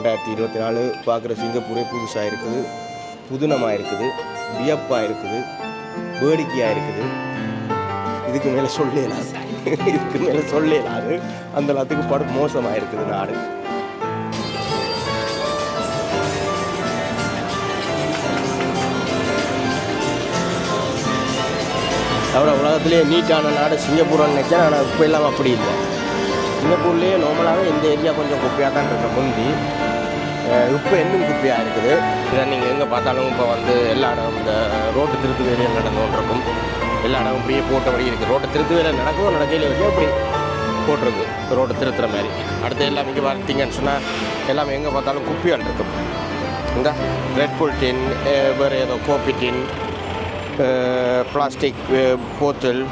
ரெண்டாயிரத்தி இருபத்தி நாலு பார்க்குற சிங்கப்பூரே புதுசாக இருக்குது. புதுனமாக இருக்குது வியப்பாக இருக்குது வேடிக்கையாக இருக்குது இதுக்கு மேலே சொல்லலாம் இதுக்கு மேலே சொல்லலாம் அந்த எல்லாத்துக்கு படம் மோசமாக இருக்குது நாடு. அவரை உலகத்துலேயே நீட்டான நாடு சிங்கப்பூர்னு நினைச்சேன் ஆனால் இப்போ எல்லாம் அப்படி இல்லை. சிங்கப்பூர்லேயே நார்மலாகவே இந்த ஏரியா கொஞ்சம் குப்பையாக தான் இருக்க முந்தி. இப்போ இன்னும் குப்பையாக இருக்குது. இதை நீங்கள் எங்கே பார்த்தாலும் இப்போ வந்து எல்லா இடம் இந்த ரோட்டு திருத்து வேலையில் நடந்துகிட்ருக்கும் எல்லா இடம் இப்படியே போட்டபடி இருக்குது ரோட்டை திருத்து வேலை நடக்கும் நடக்கையில் வச்சு அப்படி போட்டிருக்கு. ரோட்டை திருத்துற மாதிரி. அடுத்து எல்லாம் இங்கே பார்த்தீங்கன்னு சொன்னால் எல்லாமே எங்கே பார்த்தாலும் குப்பியால் இருக்கும். இந்த ரெட் புல் டின் வேறு ஏதோ கோப்பி டின் பிளாஸ்டிக் போத்தல்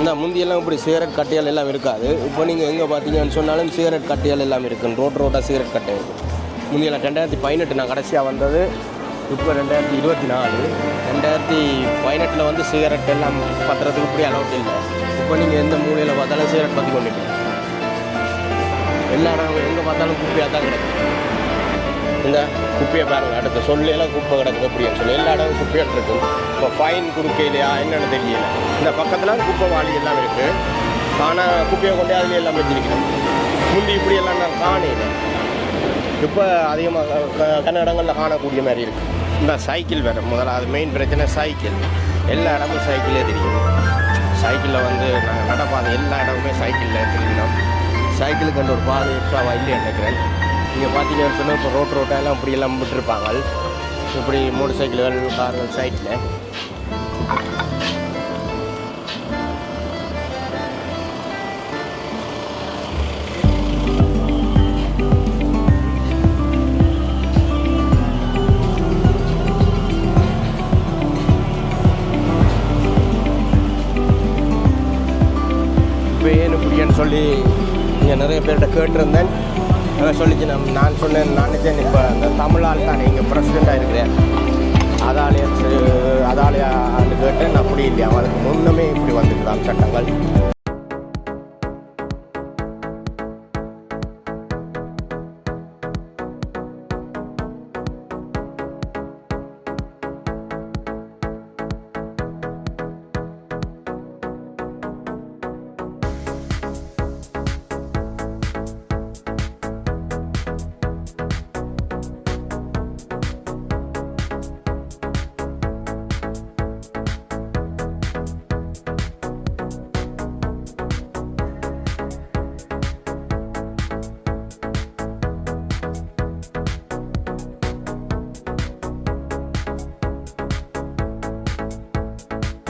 இந்த முந்தியெல்லாம் இப்படி சிகரெட் கட்டையால் எல்லாம் இருக்காது. இப்போ நீங்கள் எங்கே பார்த்தீங்கன்னு சொன்னாலும் சிகரெட் கட்டையால் எல்லாம் இருக்குது ரோட் ரோட்டாக சிகரெட் கட்டை. இருக்கும் முந்தியெல்லாம் ரெண்டாயிரத்தி பதினெட்டு நான் கடைசியாக வந்தது. இப்போ ரெண்டாயிரத்தி இருபத்தி நாலு. ரெண்டாயிரத்தி பதினெட்டில் வந்து சிகரெட் எல்லாம் பத்துறதுக்கு இப்படி அலௌட் இல்லை. இப்போ நீங்கள் எந்த மூலையில் பார்த்தாலும் சிகரெட் பற்றி கொண்டுட்டு எல்லா இடம் எங்கே பார்த்தாலும் குப்பையாக தான் கிடைக்கும் இந்த குப்பையை பாருங்கள் அடுத்த சொல்லையெல்லாம் குப்பை கிடக்குது அப்படின்னு சொல்லி எல்லா இடமும் குப்பையாக இருக்கும் இப்போ ஃபைன் குறுக்கே இல்லையா என்னென்னு தெரியல. இந்த பக்கத்தில் குப்பை வாளி எல்லாம் இருக்குது ஆனால் குப்பையை கொண்டு அதுலேயே எல்லாம் வச்சிருக்கணும். முந்தி இப்படி எல்லாம் நான் காணல இப்போ அதிகமாக கன்னடங்களில் காணக்கூடிய மாதிரி இருக்குது இந்த சைக்கிள் வேறு முதல்ல அது மெயின் பிரச்சனை சைக்கிள் எல்லா இடமும் சைக்கிளே தெரியும். சைக்கிளில் வந்து நாங்கள் நடப்பாதை எல்லா இடமுமே சைக்கிளில் தெரியும். சைக்கிளுக்கு அந்த ஒரு பாதை எக்ஸ்ட்ராவாக இல்லைன்னு நினைக்கிறேன். நீங்கள் பார்த்தீங்கன்னு சொன்னால் இப்போ ரோட் ரோட்டெல்லாம் இப்படி எல்லாம் விட்டுருப்பாங்க. இப்படி மோட்டர் சைக்கிள்கள் கார்கள் சைட்டில் இப்போ ஏன் இப்படின்னு சொல்லி இங்கே நிறைய பேர்கிட்ட கேட்டிருந்தேன். அவன் சொல்லிச்சு நம் நான் சொன்னேன் நான் நினைச்சேன் இப்போ அந்த தமிழால் தான் இங்கே பிரசிடெண்ட்டாக இருக்கிறேன் அதாலே அதாலே கேட்டேன் அப்படி இல்லையா அதுக்கு முன்னமே இப்படி வந்துருக்கலாம் சட்டங்கள்.